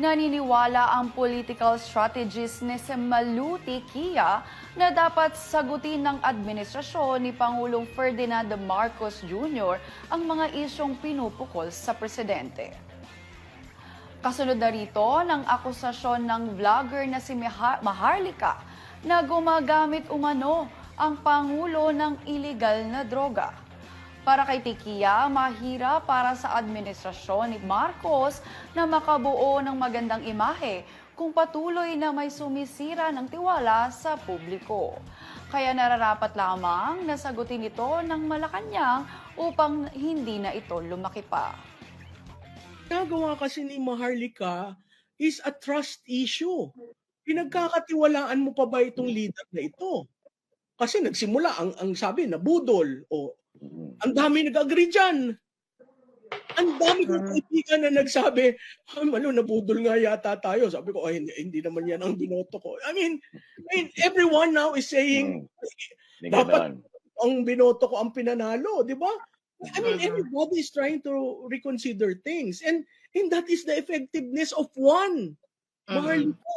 Naniniwala ang political strategist ni Semaluti Kia na dapat sagutin ng administrasyon ni Pangulong Ferdinand Marcos Jr. ang mga isyong pinupukol sa presidente. Kasunod na rito ng akusasyon ng vlogger na si Maharlika na gumagamit umano ang Pangulo ng iligal na droga. Para kay Tikia, mahirap para sa administrasyon ni Marcos na makabuo ng magandang imahe kung patuloy na may sumisira ng tiwala sa publiko. Kaya nararapat lamang na sagutin ito ng Malacanang upang hindi na ito lumaki pa. Ginagawa kasi ni Maharlika is a trust issue. Pinagkakatiwalaan mo pa ba itong leader na ito? Kasi nagsimula ang ang sabi na budol o ang dami nag-agree dyan. Ang dami kong kaibigan na nagsabi, ay malo, nabudol nga yata tayo. Sabi ko, ay, hindi, hindi naman yan ang binoto ko. I mean, I mean everyone now is saying, Hindi Dapat- ang binoto ko ang pinanalo, di ba? I mean, everybody is trying to reconsider things. And and that is the effectiveness of one. Maharlika.